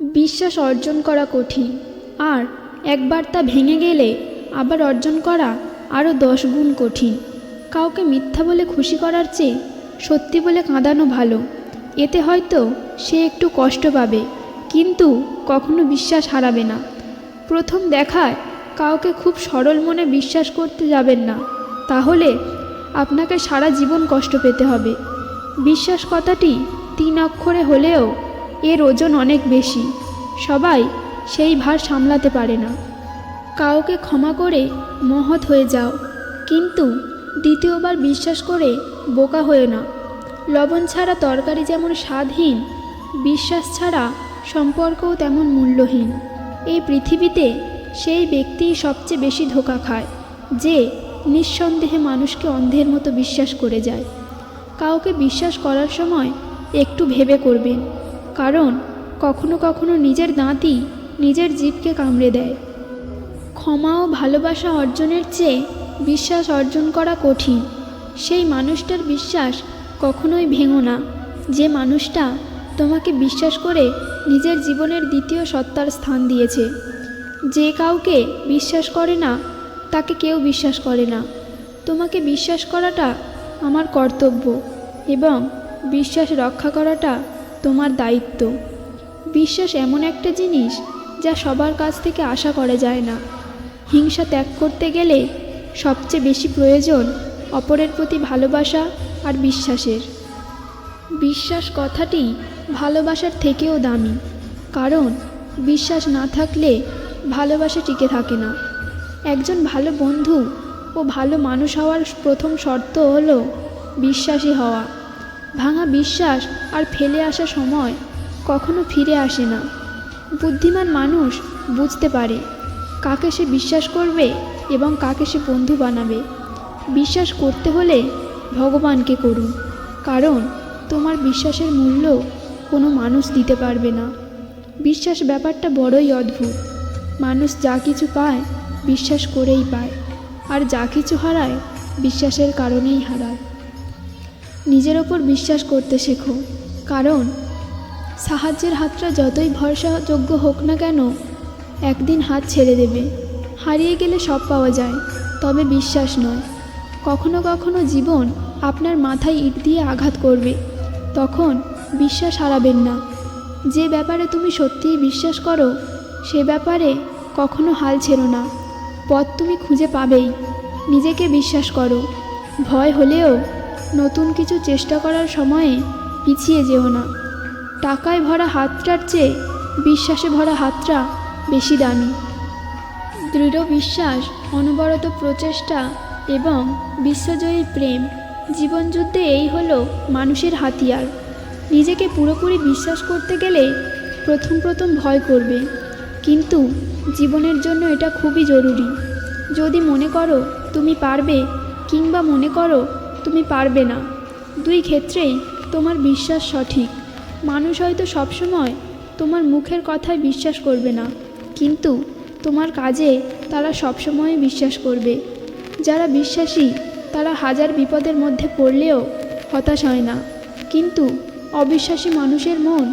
বিশ্বাস অর্জন করা কঠিন। আর একবার তা ভেঙে গেলে আবার অর্জন করা আরও দশ গুণ কঠিন। কাউকে মিথ্যা বলে খুশি করার চেয়ে সত্যি বলে কাঁদানো ভালো। এতে হয়তো সে একটু কষ্ট পাবে, কিন্তু কখনো বিশ্বাস হারাবে না। প্রথম দেখায় কাউকে খুব সরল মনে বিশ্বাস করতে যাবেন না। তাহলে আপনাকে সারা জীবন কষ্ট পেতে হবে। বিশ্বাস কথাটি তিন অক্ষরে হলেও এর ওজন অনেক বেশি। সবাই সেই ভার সামলাতে পারে না। কাউকে ক্ষমা করে মহৎ হয়ে যাও। কিন্তু দ্বিতীয়বার বিশ্বাস করে বোকা হয়ে না। লবণ ছাড়া তরকারি যেমন স্বাদহীন বিশ্বাস ছাড়া সম্পর্কও তেমন মূল্যহীন। এই পৃথিবীতে সেই ব্যক্তিই সবচেয়ে বেশি ধোকা খায়, যে নিঃসন্দেহে মানুষকে অন্ধের মতো বিশ্বাস করে যায়। কাউকে বিশ্বাস করার সময় একটু ভেবে করবেন। কারণ কখনো কখনো নিজের দাঁতই নিজের জীবকে কামড়ে দেয়। ক্ষমা ও ভালোবাসা অর্জনের চেয়ে বিশ্বাস অর্জন করা কঠিন। সেই মানুষটার বিশ্বাস কখনোই ভেঙো না। যে মানুষটা তোমাকে বিশ্বাস করে নিজের জীবনের দ্বিতীয় সত্তার স্থান দিয়েছে। যে কাউকে বিশ্বাস করে না, তাকে কেউ বিশ্বাস করে না। তোমাকে বিশ্বাস করাটা আমার কর্তব্য এবং বিশ্বাস রক্ষা করাটা তোমার দায়িত্ব। বিশ্বাস এমন একটা জিনিস যা সবার কাছ থেকে আশা করা যায় না। হিংসা ত্যাগ করতে গেলে সবচেয়ে বেশি প্রয়োজন অপরের প্রতি ভালোবাসা আর বিশ্বাসের। বিশ্বাস কথাটি ভালোবাসার থেকেও দামি, কারণ বিশ্বাস না থাকলে ভালোবাসা টিকে থাকে না। একজন ভালো বন্ধু ও ভালো মানুষ হওয়ার প্রথম শর্ত হলো বিশ্বাসী হওয়া। ভাঙা বিশ্বাস আর ফেলে আসা সময় কখনো ফিরে আসে না। বুদ্ধিমান মানুষ বুঝতে পারে কাকে সে বিশ্বাস করবে এবং কাকে সে বন্ধু বানাবে। বিশ্বাস করতে হলে ভগবানকে করুন, কারণ তোমার বিশ্বাসের মূল্য কোনো মানুষ দিতে পারবে না। বিশ্বাস ব্যাপারটা বড়ই অদ্ভুত। মানুষ যা কিছু পায় বিশ্বাস করেই পায়, আর যা কিছু হারায় বিশ্বাসের কারণেই হারায়। নিজের ওপর বিশ্বাস করতে শেখো। কারণ, সাহায্যের হাতটা যতই ভরসাযোগ্য হোক না কেন, একদিন হাত ছেড়ে দেবে। হারিয়ে গেলে সব পাওয়া যায়, তবে বিশ্বাস নয়। কখনো কখনো জীবন আপনার মাথায় ইট দিয়ে আঘাত করবে। তখন বিশ্বাস হারাবেন না। যে ব্যাপারে তুমি সত্যিই বিশ্বাস করো, সে ব্যাপারে কখনো হাল ছেড়ো না। পথ তুমি খুঁজে পাবেই। নিজেকে বিশ্বাস করো। ভয় হলেও নতুন কিছু চেষ্টা করার সময়ে পিছিয়ে যেও না। টাকায় ভরা হাতটার চেয়ে বিশ্বাসে ভরা হাতটা বেশি দামি। দৃঢ় বিশ্বাস, অনবরত প্রচেষ্টা এবং বিশ্বজয়ী প্রেম, জীবনযুদ্ধে এই হলো মানুষের হাতিয়ার। নিজেকে পুরোপুরি বিশ্বাস করতে গেলে প্রথম প্রথম ভয় করবে। কিন্তু জীবনের জন্য এটা খুবই জরুরি। যদি মনে করো তুমি পারবে কিংবা মনে করো তুমি পারবে না। দুই ক্ষেত্রেই তোমার বিশ্বাস সঠিক। মানুষ হয়তো সবসময় তোমার মুখের কথায় বিশ্বাস করবে না, কিন্তু তোমার কাজে তারা সবসময় বিশ্বাস করবে। যারা বিশ্বাসী, তারা হাজার বিপদের মধ্যে পড়লেও হতাশ হয় না। কিন্তু অবিশ্বাসী মানুষের মন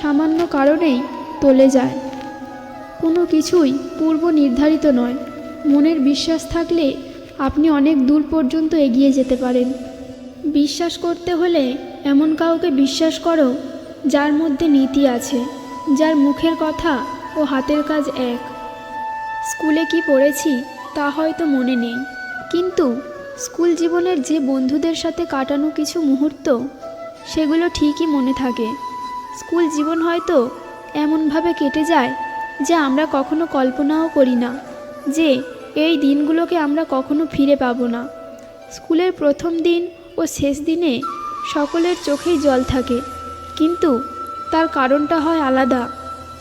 সামান্য কারণেই টলে যায়। কোনো কিছুই পূর্ব নির্ধারিত নয়। মনের বিশ্বাস থাকলে আপনি অনেক দূর পর্যন্ত এগিয়ে যেতে পারেন। বিশ্বাস করতে হলে এমন কাউকে বিশ্বাস করো, যার মধ্যে নীতি আছে, যার মুখের কথা ও হাতের কাজ এক। স্কুলে কি পড়েছি তা হয়তো মনে নেই, কিন্তু স্কুল জীবনের যে বন্ধুদের সাথে কাটানো কিছু মুহূর্ত, সেগুলো ঠিকই মনে থাকে। স্কুল জীবন হয়তো এমনভাবে কেটে যায় যে আমরা কখনো কল্পনাও করি না যে এই দিনগুলোকে আমরা কখনো ফিরে পাবো না। স্কুলের প্রথম দিন ও শেষ দিনে সকলের চোখেই জল থাকে। কিন্তু তার কারণটা হয় আলাদা।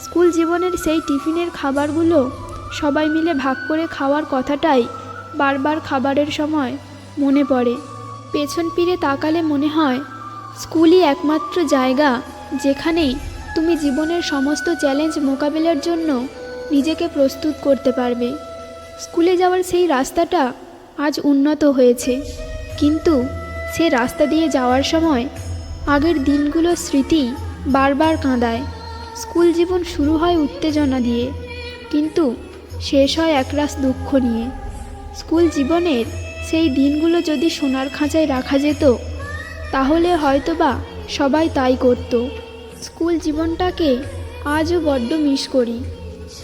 স্কুল জীবনের সেই টিফিনের খাবারগুলো সবাই মিলে ভাগ করে খাওয়ার কথাটাই বারবার খাবারের সময় মনে পড়ে। পেছন ফিরে তাকালে মনে হয়, স্কুলই একমাত্র জায়গা যেখানেই তুমি জীবনের সমস্ত চ্যালেঞ্জ মোকাবেলার জন্য নিজেকে প্রস্তুত করতে পারবে। স্কুলে যাওয়ার সেই রাস্তাটা আজ উন্নত হয়েছে। কিন্তু সে রাস্তা দিয়ে যাওয়ার সময় আগের দিনগুলোর স্মৃতি বারবার কাঁদায়। স্কুল জীবন শুরু হয় উত্তেজনা দিয়ে, কিন্তু শেষ হয় একরাশ দুঃখ নিয়ে। স্কুল জীবনের সেই দিনগুলো যদি সোনার খাঁচায় রাখা যেত, তাহলে হয়তোবা সবাই তাই করত। স্কুল জীবনটাকে আজও বড্ড মিস করি।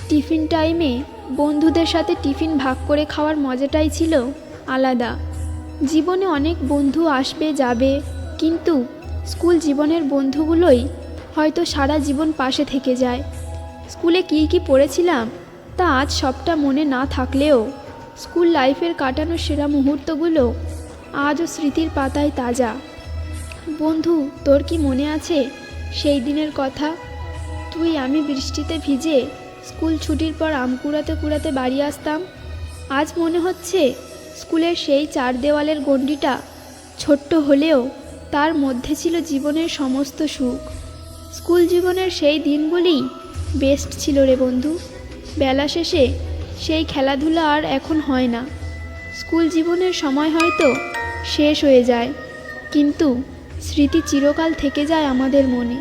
টিফিন টাইমে বন্ধুদের সাথে টিফিন ভাগ করে খাওয়ার মজাটাই ছিল আলাদা। জীবনে অনেক বন্ধু আসবে, যাবে, কিন্তু স্কুল জীবনের বন্ধুগুলোই হয়তো সারা জীবন পাশে থেকে যায়। স্কুলে কী কী পড়েছিলাম, তা আজ সবটা মনে না থাকলেও স্কুল লাইফের কাটানো সেরা মুহূর্তগুলো আজও স্মৃতির পাতায় তাজা। বন্ধু, তোর কি মনে আছে সেই দিনের কথা? তুই আমি বৃষ্টিতে ভিজে স্কুল ছুটির পর আম কুড়াতে কুড়াতে বাড়ি আসতাম। আজ মনে হচ্ছে স্কুলের সেই চার দেওয়ালের গণ্ডিটা ছোট্ট হলেও তার মধ্যে ছিল জীবনের সমস্ত সুখ। স্কুল জীবনের সেই দিনগুলি বেস্ট ছিল রে বন্ধু। বেলা শেষে সেই খেলাধুলা আর এখন হয় না। স্কুল জীবনের সময় হয়তো শেষ হয়ে যায়, কিন্তু স্মৃতি চিরকাল থেকে যায় আমাদের মনে।